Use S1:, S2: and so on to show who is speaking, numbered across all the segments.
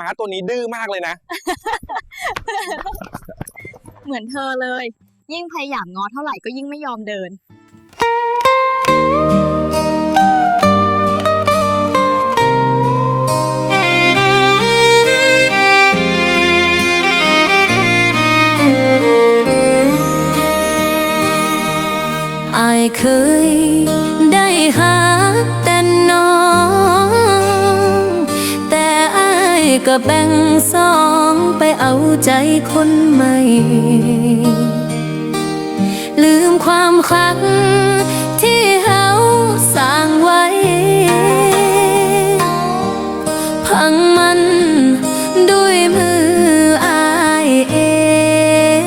S1: ม้าตัวนี้ดื้อมากเลยนะ
S2: เหมือนเธอเลย ยิ่งพยายามง้อเท่าไหร่ก็ยิ่งไม่ยอมเดิน
S3: อา ก็แบ่งสองไปเอาใจคนใหม่ ลืมความคักที่เฮาสร้างไว้ พังมันด้วยมืออายเอง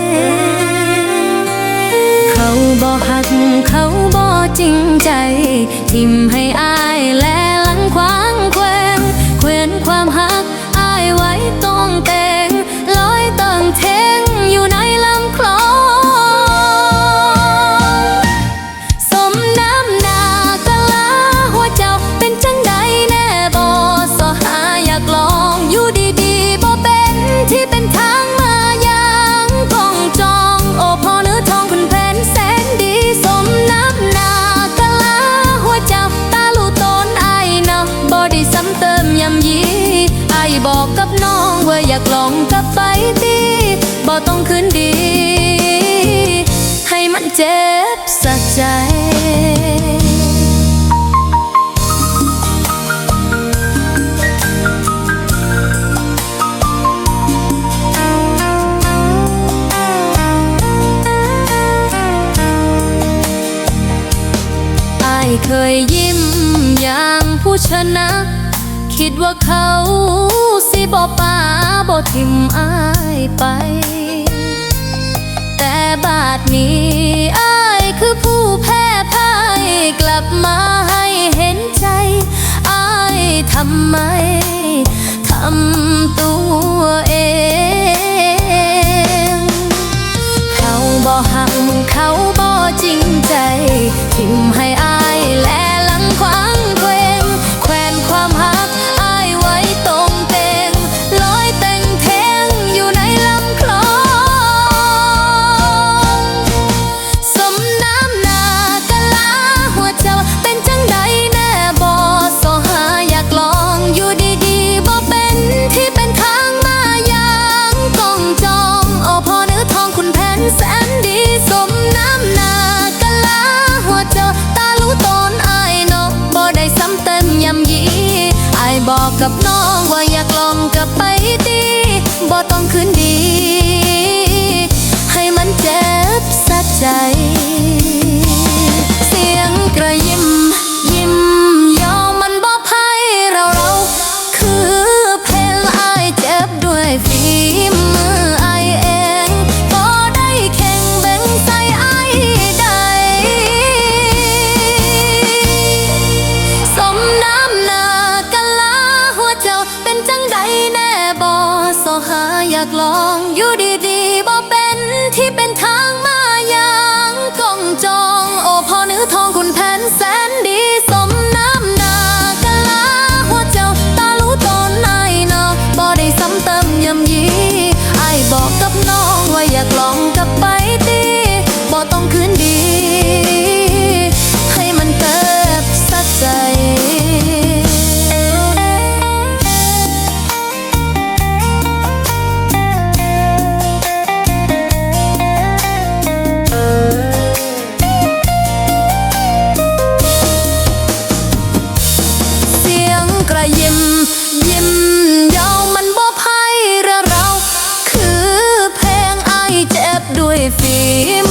S3: เขาบ่หักเขาบ่จริงใจ ทิมให้อายและหลังควางแควนเควนความหัก ไว้ตรงเต บอกกับน้องว่าอยากลองกลับไปตีบ่ต้องคืนดี ให้มันเจ็บสักใจอเคยยิ้มอย่างผู้ชนะ คิดว่าเขา บ่ปาบ่ทิมอายไป แต่บาดนี้อายคือผู้แพ้พ่ายกลับมาให้เห็นใจอายทำไมทำตัวเอง กกับน้องว่าอยากลองกลับไปะล if it